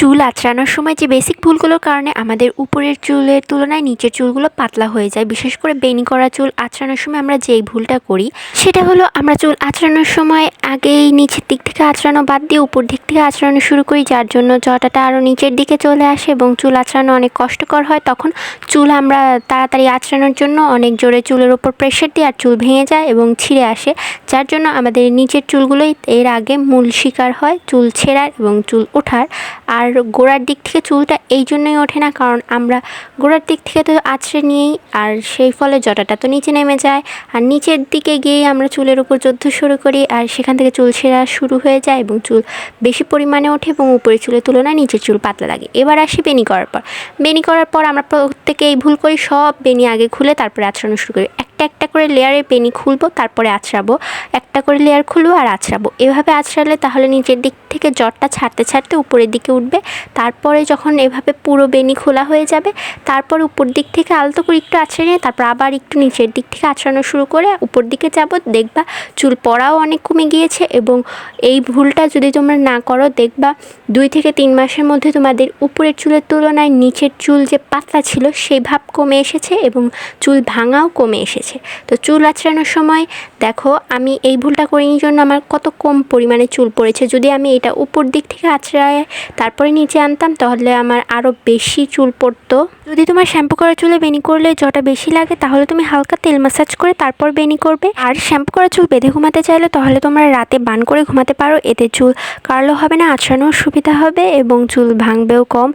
চুল আঁচড়ানোর সময় যে বেসিক ভুলগুলোর কারণে আমাদের উপরের চুলের তুলনায় নিচের চুলগুলো পাতলা হয়ে যায়, বিশেষ করে বেনি করা চুল আঁচড়ানোর সময় আমরা যেই ভুলটা করি, সেটা হলো আমরা চুল আঁচড়ানোর সময় আগেই নিচের দিক থেকে আঁচড়ানো বাদ দিয়ে উপর দিক থেকে আঁচড়ানো শুরু করি, যার জন্য জটাটা আরও নিচের দিকে চলে আসে এবং চুল আঁচড়ানো অনেক কষ্টকর হয়। তখন চুল আমরা তাড়াতাড়ি আঁচড়ানোর জন্য অনেক জোরে চুলের ওপর প্রেশার দিই আর চুল ভেঙে যায় এবং ছিঁড়ে আসে, যার জন্য আমাদের নিচের চুলগুলোই এর আগে মূল শিকার হয়, চুল ছেঁড়ার এবং চুল ওঠার। আর গোড়ার দিক থেকে চুলটা এই জন্যই ওঠে না, কারণ আমরা গোড়ার দিক থেকে তো আছড়ে নিয়েই, আর সেই ফলে জটাটা তো নিচে নেমে যায়। আর নিচের দিকে গিয়েই আমরা চুলের উপর যুদ্ধ শুরু করি, আর সেখান থেকে চুল ছেঁড়া শুরু হয়ে যায় এবং চুল বেশি পরিমাণে ওঠে এবং উপরের চুলের তুলনায় নিচের চুল পাতলা লাগে। এবার আসি বেনি করার পর। বেনি করার পর আমরা প্রত্যেকে এই ভুল করি, সব বেনি আগে খুলে তারপরে আছড়ানো শুরু করি। একটা একটা করে লেয়ারে বেনি খুলবো, তারপরে আছড়াবো। একটা করে লেয়ার খুলবো আর আছড়াবো। এভাবে আছড়ালে তাহলে নিচের দিক থেকে জটটা ছাড়তে ছাড়তে উপরের দিকে উঠবে। তারপরে যখন এভাবে পুরো বেনি খোলা হয়ে যাবে, তারপর উপর দিক থেকে আলতো করে একটু আছড়ে নিয়ে তারপর আবার একটু নিচের দিক থেকে আছড়ানো শুরু করে উপর দিকে যাব। দেখবা চুল পড়াও অনেক কমে গিয়েছে এবং এই ভুলটা যদি তোমরা না করো, দেখবা দুই থেকে তিন মাসের মধ্যে তোমাদের উপরের চুলের তুলনায় নিচের চুল যে পাতলা ছিল, সেই ভাব কমে এসেছে এবং চুল ভাঙাও কমে এসেছে। তো চুল আঁচড়ানোর সময় দেখো আমি এই ভুলটা করিনি জন্য আমার কত কম পরিমাণে চুল পড়েছে। যদি আমি এটা উপর দিক থেকে আঁচড়ায় তারপরে নিচে আনতাম তাহলে আমার আরও বেশি চুল পড়তো। যদি তোমার শ্যাম্পু করা চুলে বেনি করলে যটা বেশি লাগে তাহলে তুমি হালকা তেল ম্যাসাজ করে তারপর বেনি করবে। আর শ্যাম্পু করা চুল বেঁধে ঘুমাতে চাইলে তাহলে তোমরা রাতে বান করে ঘুমাতে পারো। এতে চুল কার্লও হবে না আঁচড়ানোর সুবিধা হবে এবং চুল ভাঙবেও কম।